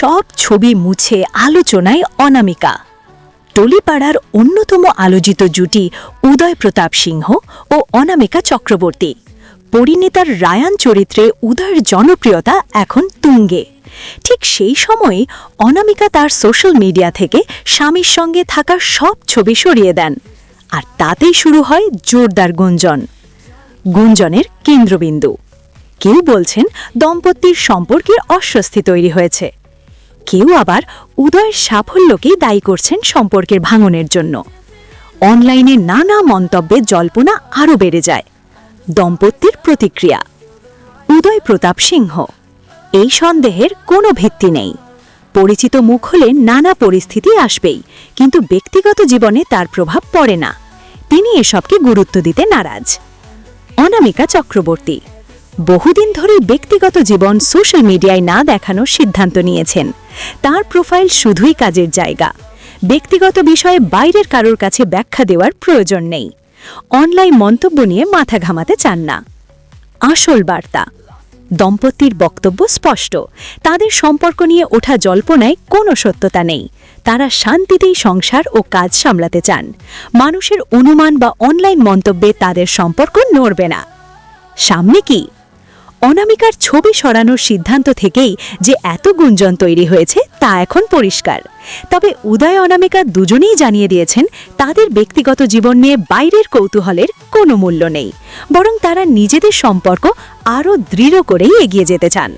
সব ছবি মুছে আলোচনায় অনামিকা। টলিপাড়ার অন্যতম আলোচিত জুটি উদয় প্রতাপ সিংহ ও অনামিকা চক্রবর্তী। পরিণীতার রায়ান চরিত্রে উদয়ের জনপ্রিয়তা এখন তুঙ্গে। ঠিক সেই সময়ে অনামিকা তার সোশ্যাল মিডিয়া থেকে স্বামীর সঙ্গে থাকা সব ছবি সরিয়ে দেন। আর তাতেই শুরু হয় জোরদার গুঞ্জন। গুঞ্জনের কেন্দ্রবিন্দু। কেউ বলছেন দম্পতির সম্পর্কে অস্বস্তি তৈরি হয়েছে। কেউ আবার উদয়ের সাফল্যকেই দায়ী করছেন সম্পর্কের ভাঙনের জন্য। অনলাইনে নানা মন্তব্যে জল্পনা আরও বেড়ে যায়। দম্পতির প্রতিক্রিয়া। উদয় প্রতাপ সিংহ। এই সন্দেহের কোনো ভিত্তি নেই। পরিচিত মুখ হলে নানা পরিস্থিতি আসবেই, কিন্তু ব্যক্তিগত জীবনে তার প্রভাব পড়ে না। তিনি এসবকে গুরুত্ব দিতে নারাজ। অনামিকা চক্রবর্তী। বহুদিন ধরে ব্যক্তিগত জীবন সোশ্যাল মিডিয়ায় না দেখানোর সিদ্ধান্ত নিয়েছেন। তার প্রোফাইল শুধুই কাজের জায়গা। ব্যক্তিগত বিষয়ে বাইরের কারোর কাছে ব্যাখ্যা দেওয়ার প্রয়োজন নেই। অনলাইন মন্তব্য নিয়ে মাথা ঘামাতে চান না। আসল বার্তা। দম্পতির বক্তব্য স্পষ্ট। তাদের সম্পর্ক নিয়ে ওঠা জল্পনায় কোনো সত্যতা নেই। তারা শান্তিতেই সংসার ও কাজ সামলাতে চান। মানুষের অনুমান বা অনলাইন মন্তব্যে তাদের সম্পর্ক নড়বে না। সামনে কি? অনামিকার ছবি সরানোর সিদ্ধান্ত থেকেই যে এত গুঞ্জন তৈরি হয়েছে তা এখন পরিষ্কার। তবে উদয় অনামিকা দুজনেই জানিয়ে দিয়েছেন, তাদের ব্যক্তিগত জীবন নিয়ে বাইরের কৌতূহলের কোনো মূল্য নেই, বরং তারা নিজেদের সম্পর্ক আরও দৃঢ় করেই এগিয়ে যেতে চান।